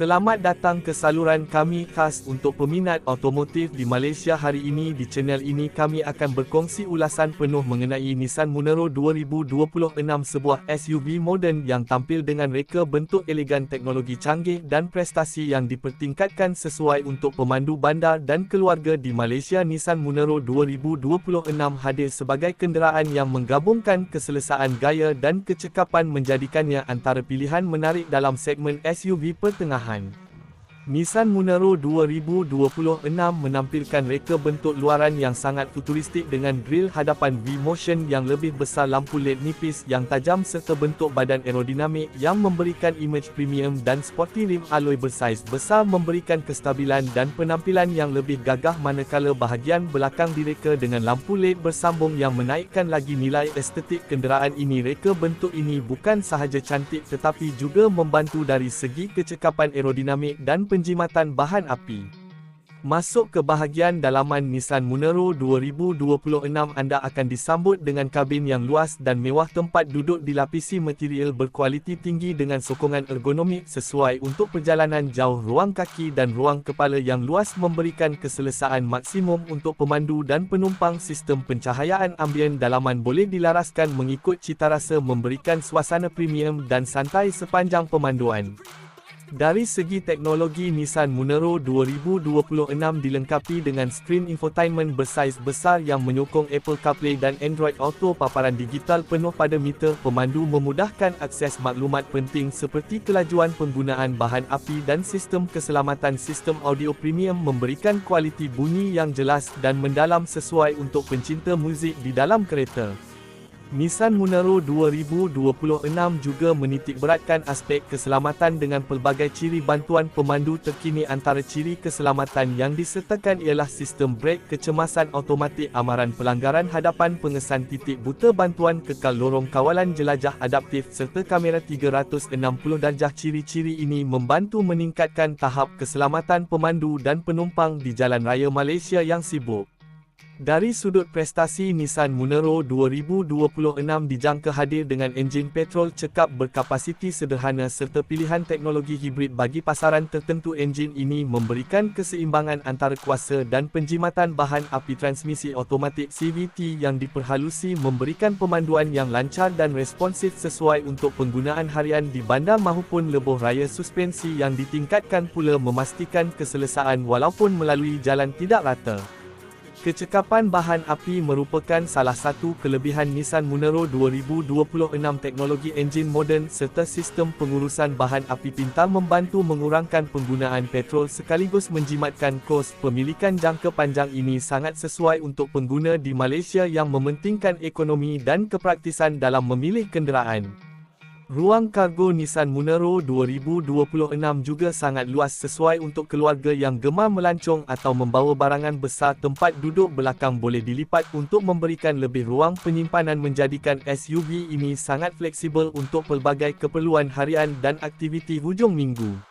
Selamat datang ke saluran kami khas untuk peminat automotif di Malaysia. Hari ini di channel ini kami akan berkongsi ulasan penuh mengenai Nissan Munero 2026 sebuah SUV moden yang tampil dengan reka bentuk elegan teknologi canggih dan prestasi yang dipertingkatkan sesuai untuk pemandu bandar dan keluarga di Malaysia. Nissan Munero 2026 hadir sebagai kenderaan yang menggabungkan keselesaan gaya dan kecekapan menjadikannya antara pilihan menarik dalam segmen SUV pertengahan pertengahan. Nissan Munero 2026 menampilkan reka bentuk luaran yang sangat futuristik dengan grill hadapan V-Motion yang lebih besar lampu LED nipis yang tajam serta bentuk badan aerodinamik yang memberikan imej premium dan sporty rim alloy bersaiz besar memberikan kestabilan dan penampilan yang lebih gagah manakala bahagian belakang direka dengan lampu LED bersambung yang menaikkan lagi nilai estetik kenderaan ini. Reka bentuk ini bukan sahaja cantik tetapi juga membantu dari segi kecekapan aerodinamik dan penjimatan bahan api. Masuk ke bahagian dalaman Nissan Munero 2026 anda akan disambut dengan kabin yang luas dan mewah tempat duduk dilapisi material berkualiti tinggi dengan sokongan ergonomik sesuai untuk perjalanan jauh ruang kaki dan ruang kepala yang luas memberikan keselesaan maksimum untuk pemandu dan penumpang sistem pencahayaan ambien dalaman boleh dilaraskan mengikut citarasa memberikan suasana premium dan santai sepanjang pemanduan. Dari segi teknologi Nissan Munero 2026 dilengkapi dengan skrin infotainment bersaiz besar yang menyokong Apple CarPlay dan Android Auto paparan digital penuh pada meter pemandu memudahkan akses maklumat penting seperti kelajuan penggunaan bahan api dan sistem keselamatan sistem audio premium memberikan kualiti bunyi yang jelas dan mendalam sesuai untuk pencinta muzik di dalam kereta. Nissan Munero 2026 juga menitikberatkan aspek keselamatan dengan pelbagai ciri bantuan pemandu terkini antara ciri keselamatan yang disertakan ialah sistem brek kecemasan automatik amaran pelanggaran hadapan pengesan titik buta bantuan kekal lorong kawalan jelajah adaptif serta kamera 360 darjah ciri-ciri ini membantu meningkatkan tahap keselamatan pemandu dan penumpang di jalan raya Malaysia yang sibuk. Dari sudut prestasi Nissan Munero 2026 dijangka hadir dengan enjin petrol cekap berkapasiti sederhana serta pilihan teknologi hibrid bagi pasaran tertentu enjin ini memberikan keseimbangan antara kuasa dan penjimatan bahan api transmisi automatik CVT yang diperhalusi memberikan pemanduan yang lancar dan responsif sesuai untuk penggunaan harian di bandar maupun lebuh raya suspensi yang ditingkatkan pula memastikan keselesaan walaupun melalui jalan tidak rata. Kecekapan bahan api merupakan salah satu kelebihan Nissan Munero 2026 teknologi enjin moden serta sistem pengurusan bahan api pintar membantu mengurangkan penggunaan petrol sekaligus menjimatkan kos pemilikan jangka panjang ini sangat sesuai untuk pengguna di Malaysia yang mementingkan ekonomi dan kepraktisan dalam memilih kenderaan. Ruang kargo Nissan Munero 2026 juga sangat luas sesuai untuk keluarga yang gemar melancong atau membawa barangan besar tempat duduk belakang boleh dilipat untuk memberikan lebih ruang penyimpanan menjadikan SUV ini sangat fleksibel untuk pelbagai keperluan harian dan aktiviti hujung minggu.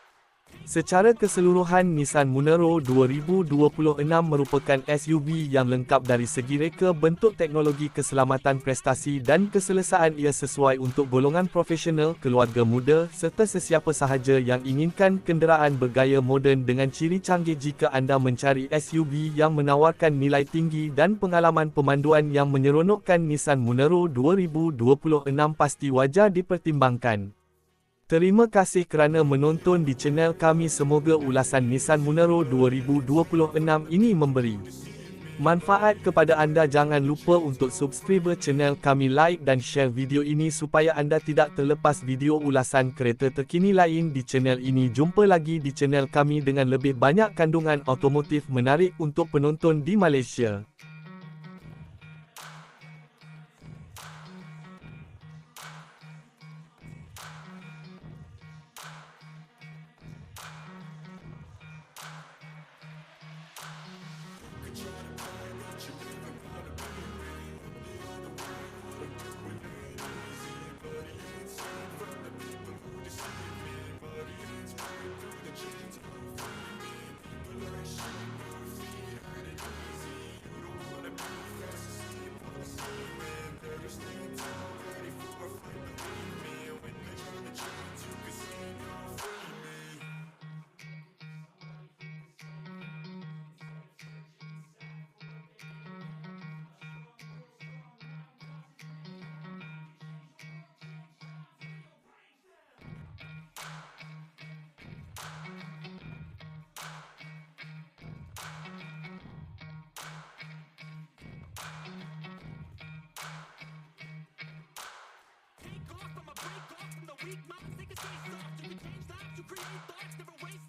Secara keseluruhan Nissan Munero 2026 merupakan SUV yang lengkap dari segi reka bentuk teknologi keselamatan prestasi dan keselesaan ia sesuai untuk golongan profesional, keluarga muda serta sesiapa sahaja yang inginkan kenderaan bergaya moden dengan ciri canggih jika anda mencari SUV yang menawarkan nilai tinggi dan pengalaman pemanduan yang menyeronokkan Nissan Munero 2026 pasti wajar dipertimbangkan. Terima kasih kerana menonton di channel kami. Semoga ulasan Nissan Munero 2026 ini memberi manfaat kepada anda. Jangan lupa untuk subscribe channel kami like dan share video ini supaya anda tidak terlepas video ulasan kereta terkini lain di channel ini. Jumpa lagi di channel kami dengan lebih banyak kandungan otomotif menarik untuk penonton di Malaysia Thoughts never waste